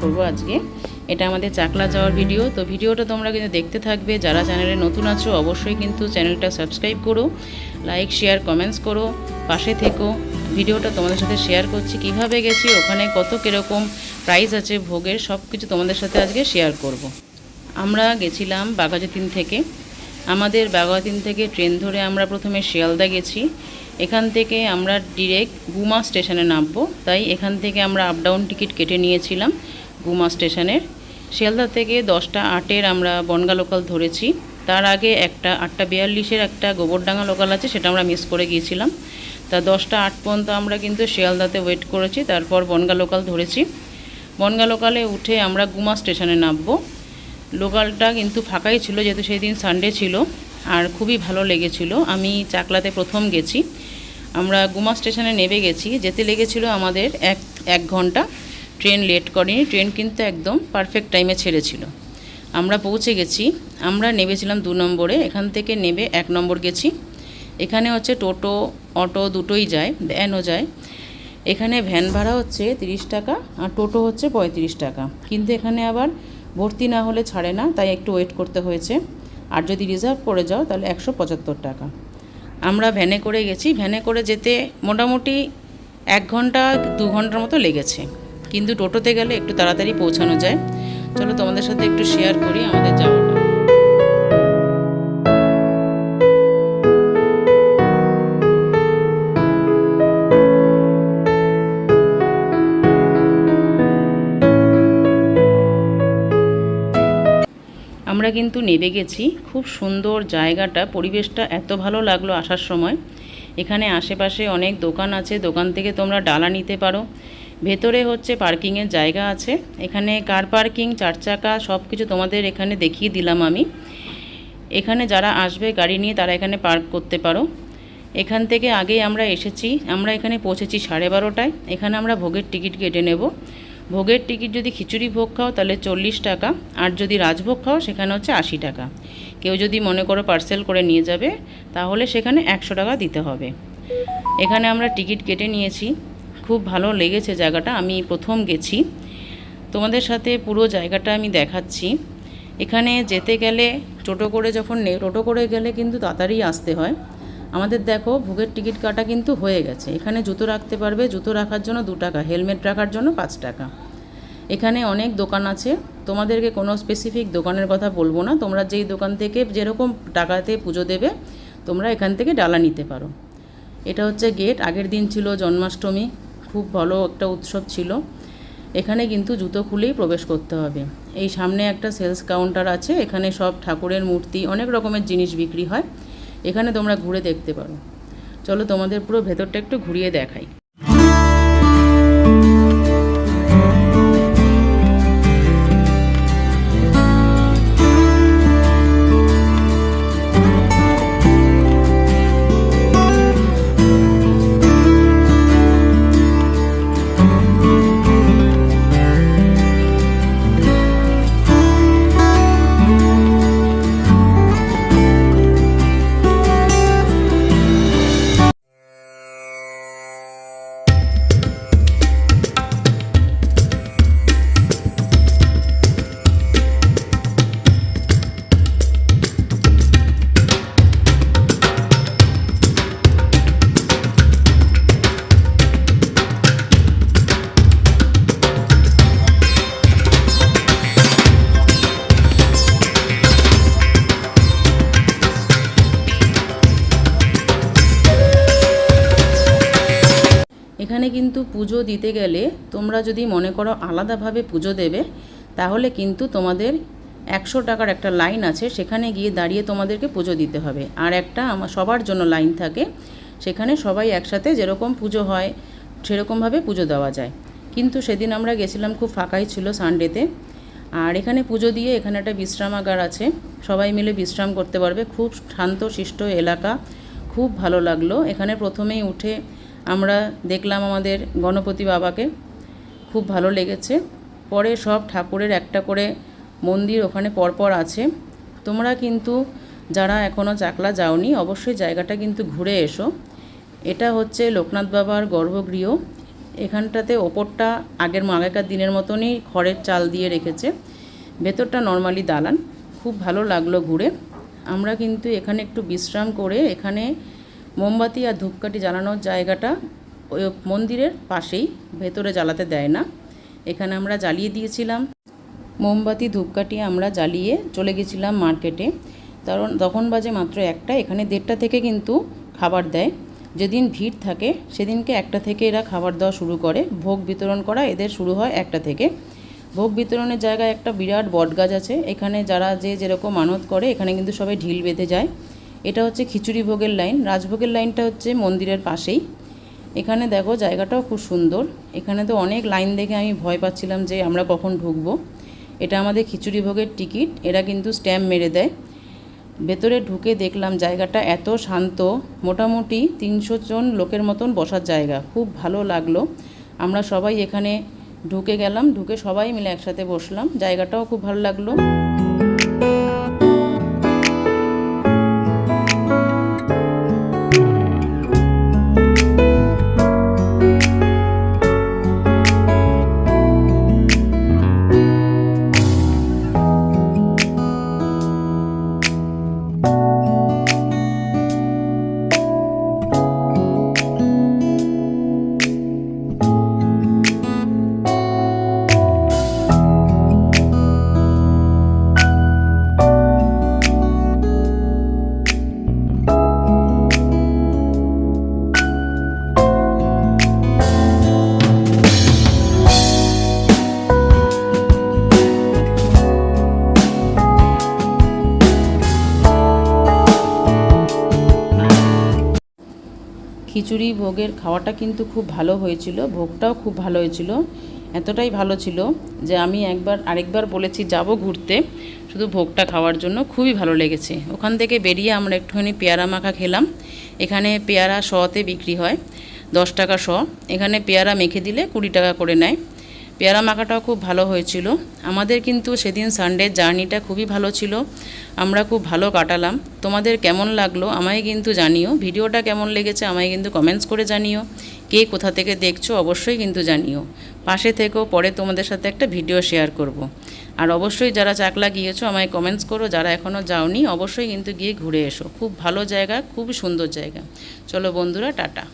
করব আজকে। এটা আমাদের চাকলা যাওয়ার ভিডিও তো ভিডিওটা তোমরা কিন্তু দেখতে থাকবে। যারা চ্যানেলে নতুন আছো, অবশ্যই কিন্তু চ্যানেলটা সাবস্ক্রাইব করো লাইক শেয়ার কমেন্টস করো, পাশে থেকো। ভিডিওটা তোমাদের সাথে শেয়ার করছি, কীভাবে গেছি, ওখানে কত কীরকম প্রাইস আছে, ভোগের সব কিছু তোমাদের সাথে আজকে শেয়ার করব। আমরা গেছিলাম বাঘাযতীন থেকে। আমাদের বাঘাযতীন থেকে ট্রেন ধরে আমরা প্রথমে শিয়ালদা গেছি। এখান থেকে আমরা ডিরেক্ট গুমা স্টেশনে নামবো। তাই এখান থেকে আমরা আপ ডাউন টিকিট কেটে নিয়েছিলাম গুমা স্টেশনের শিয়ালদা থেকে দশটা আটের আমরা বনগা লোকাল ধরেছি। তার আগে একটা আটটা বিয়াল্লিশের একটা গোবরডাঙ্গা লোকাল আছে, সেটা আমরা মিস করে গিয়েছিলাম। তা দশটা আট পর্যন্ত আমরা কিন্তু শিয়ালদাতে ওয়েট করেছি, তারপর বনগা লোকাল ধরেছি। বনগা লোকালে উঠে আমরা গুমা স্টেশনে নামবো। লোকালটা কিন্তু ফাঁকাই ছিল, যেহেতু সেই দিন সানডে ছিল। আর খুবই ভালো লেগেছিল। আমি চাকলাতে প্রথম গেছি। আমরা গুমা স্টেশনে নেমে গেছি। যেতে লেগেছিল আমাদের এক এক ঘণ্টা। ট্রেন লেট করেনি। ট্রেন কিন্তু একদম পারফেক্ট টাইমে ছেড়েছিল। আমরা পৌঁছে গেছি। আমরা নেমেছিলাম দু নম্বরে। এখান থেকে নেবে এক নম্বর গেছি। এখানে হচ্ছে টোটো, অটো দুটোই যায় ভ্যানও যায়। এখানে ভ্যান ভাড়া হচ্ছে তিরিশ টাকা আর টোটো হচ্ছে পঁয়ত্রিশ টাকা। কিন্তু এখানে আবার ভর্তি না হলে ছাড়ে না, তাই একটু ওয়েট করতে হয়েছে। আর যদি রিজার্ভ করে যাও, তাহলে একশো পঁচাত্তর টাকা। আমরা ভ্যানে করে গেছি ভ্যানে করে যেতে মোটামুটি এক ঘণ্টা, দু ঘণ্টার মতো লেগেছে। কিন্তু টোটোতে গেলে একটু তাড়াতাড়ি পৌঁছানো যায়। চলো তোমাদের সাথে একটু শেয়ার করি, আমাদের যাওয়াটা। আমরা কিন্তু নেবে গেছি। খুব সুন্দর জায়গাটা, পরিবেশটা এত ভালো লাগল আসার সময়। এখানে আশেপাশে অনেক দোকান আছে, দোকান থেকে তোমরা ডালা নিতে পারো। ভেতরে হচ্ছে পার্কিংয়ের জায়গা আছে। এখানে কার পার্কিং, চার চাকা সব কিছু তোমাদের এখানে দেখিয়ে দিলাম আমি। এখানে যারা আসবে গাড়ি নিয়ে, তারা এখানে পার্ক করতে পারো। এখান থেকে আগেই আমরা এসেছি। আমরা এখানে পৌঁছেছি সাড়ে বারোটায়। এখানে আমরা ভোগের টিকিট কেটে নেব। ভোগের টিকিট যদি খিচুড়ি ভোগ খাও, তাহলে চল্লিশ টাকা। আর যদি রাজভোগ খাও, সেখানে হচ্ছে আশি টাকা। কেউ যদি মনে করো পার্সেল করে নিয়ে যাবে, তাহলে সেখানে একশো টাকা দিতে হবে। এখানে আমরা টিকিট কেটে নিয়েছি। খুব ভালো লেগেছে জায়গাটা। আমি প্রথম গেছি। তোমাদের সাথে পুরো জায়গাটা আমি দেখাচ্ছি। এখানে যেতে গেলে টোটো করে যখন টোটো করে গেলে কিন্তু তাড়াতাড়ি আসতে হয়। আমাদের দেখো, ভোগের টিকিট কাটা কিন্তু হয়ে গেছে। এখানে জুতো রাখতে পারবে, জুতো রাখার জন্য দু টাকা, হেলমেট রাখার জন্য পাঁচ টাকা। এখানে অনেক দোকান আছে। তোমাদেরকে কোনো স্পেসিফিক দোকানের কথা বলব না। তোমরা যেই দোকান থেকে যেরকম টাকাতে পুজো দেবে, তোমরা এখান থেকে ডালা নিতে পারো। এটা হচ্ছে গেট আগের দিন ছিল জন্মাষ্টমী। খুব ভালো একটা উৎসব ছিল। এখানে কিন্তু জুতো খুলেই প্রবেশ করতে হবে। এই সামনে একটা সেলস কাউন্টার আছে। এখানে সব ঠাকুরের মূর্তি, অনেক রকমের জিনিস বিক্রি হয়। এখানে তোমরা ঘুরে দেখতে পারো। চলো তোমাদের পুরো ভেতরটা একটু ঘুরিয়ে দেখাই। কিন্তু পুজো দিতে গেলে তোমরা যদি মনে করো আলাদাভাবে পুজো দেবে, তাহলে কিন্তু তোমাদের একশো টাকার একটা লাইন আছে, সেখানে গিয়ে দাঁড়িয়ে তোমাদেরকে পুজো দিতে হবে। আর একটা আমার সবার জন্য লাইন থাকে, সেখানে সবাই একসাথে যেরকম পুজো হয়, সেরকমভাবে পুজো দেওয়া যায়। কিন্তু সেদিন আমরা গেছিলাম, খুব ফাঁকাই ছিল সানডেতে। আর এখানে পুজো দিয়ে এখানে একটা বিশ্রামাগার আছে, সবাই মিলে বিশ্রাম করতে পারবে। খুব শান্ত শিষ্ট এলাকা, খুব ভালো লাগল। এখানে প্রথমেই উঠে আমরা দেখলাম আমাদের গণপতি বাবাকে। খুব ভালো লেগেছে। পরে সব ঠাকুরের একটা করে মন্দির ওখানে পরপর আছে। তোমরা কিন্তু যারা এখনও চাকলা যাওনি, অবশ্যই জায়গাটা কিন্তু ঘুরে এসো। এটা হচ্ছে লোকনাথ বাবার গর্ভগৃহ। এখানটাতে ওপরটা আগের আগেকার দিনের মতনই খড়ের চাল দিয়ে রেখেছে। ভেতরটা নর্মালি দালান। খুব ভালো লাগল ঘুরে। আমরা কিন্তু এখানে একটু বিশ্রাম করে এখানে মোমবাতি আর ধূপকাঠি জ্বালানোর জায়গাটা ওই মন্দিরের পাশেই, ভেতরে জ্বালাতে দেয় না। এখানে আমরা জ্বালিয়ে দিয়েছিলাম। মোমবাতি, ধূপকাঠি আমরা জ্বালিয়ে চলে গেছিলাম মার্কেটে। কারণ তখন বাজে মাত্র একটা, এখানে দেড়টা থেকে কিন্তু খাবার দেয়। যেদিন ভিড় থাকে, সেদিনকে একটা থেকে এরা খাবার দেওয়া শুরু করে। ভোগ বিতরণ করা এদের শুরু হয় একটা থেকে। ভোগ বিতরণের জায়গায় একটা বিরাট বটগাছ আছে। এখানে যারা যে যেরকম মানত করে, এখানে কিন্তু সবাই ঢিল বেঁধে যায়। এটা হচ্ছে খিচুড়ি ভোগের লাইন। রাজভোগের লাইনটা হচ্ছে মন্দিরের পাশেই। এখানে দেখো জায়গাটাও খুব সুন্দর। এখানে তো অনেক লাইন দেখে আমি ভয় পাচ্ছিলাম যে আমরা কখন ঢুকবো। এটা আমাদের খিচুড়ি ভোগের টিকিট। এরা কিন্তু স্ট্যাম্প মেরে দেয়। ভেতরে ঢুকে দেখলাম জায়গাটা এত শান্ত। মোটামুটি তিনশো জন লোকের মতন বসার জায়গা। খুব ভালো লাগল। আমরা সবাই এখানে ঢুকে গেলাম। ঢুকে সবাই মিলে একসাথে বসলাম। জায়গাটাও খুব ভালো লাগল। খিচুড়ি ভোগের খাওয়াটা কিন্তু খুব ভালো হয়েছিল, ভোগটাও খুব ভালো হয়েছিল, এতটাই ভালো ছিল যে আমি একবার, আরেকবার বলেছি যাব ঘুরতে, শুধু ভোগটা খাওয়ার জন্য খুবই ভালো লেগেছে। ওখান থেকে বেরিয়ে আমরা একটুখানি পেয়ারা মাখা খেলাম, এখানে পেয়ারা শতে বিক্রি হয়, দশ টাকা শ, এখানে পেয়ারা মেখে দিলে কুড়ি টাকা করে নেয়। পেয়ারা মাখাটাও খুব ভালো হয়েছিল। আমাদের কিন্তু সেদিন সানডের জার্নিটা খুবই ভালো ছিল। আমরা খুব ভালো কাটালাম। তোমাদের কেমন লাগল আমায় কিন্তু জানিও। ভিডিওটা কেমন লেগেছে আমায় কিন্তু কমেন্টস করে জানিও। কে কোথা থেকে দেখছ অবশ্যই কিন্তু জানিও। পাশে থেকেও পরে তোমাদের সাথে একটা ভিডিও শেয়ার করব। আর অবশ্যই যারা চাকলা গিয়েছো আমায় কমেন্টস করো। যারা এখনও যাওনি, অবশ্যই কিন্তু গিয়ে ঘুরে এসো। খুব ভালো জায়গা, খুব সুন্দর জায়গা। চলো বন্ধুরা, টাটা।